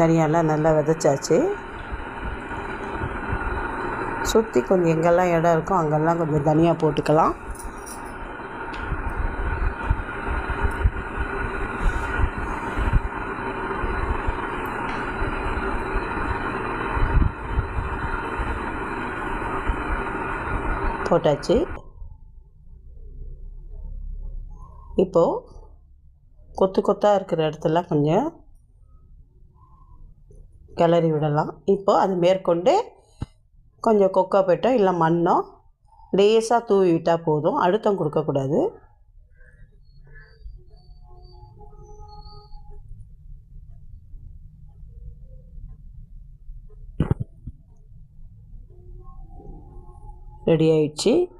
தனியாலாம் நல்லா விதைச்சாச்சு. சுற்றி கொஞ்சம் எங்கெல்லாம் இடம் இருக்கோ அங்கெல்லாம் கொஞ்சம் தனியாக போட்டுக்கலாம். போட்டாச்சு. இப்போது கொத்து கொத்தாக இருக்கிற இடத்துல கொஞ்சம் கிளறி விடலாம். இப்போது அது மேற்கொண்டு கொஞ்சம் கொக்கோ பெட்டோ இல்லை மண்ணோ லேசாக தூவி விட்டால் போதும். அழுத்தம் கொடுக்கக்கூடாது. ரெடி ஆயிடுச்சு.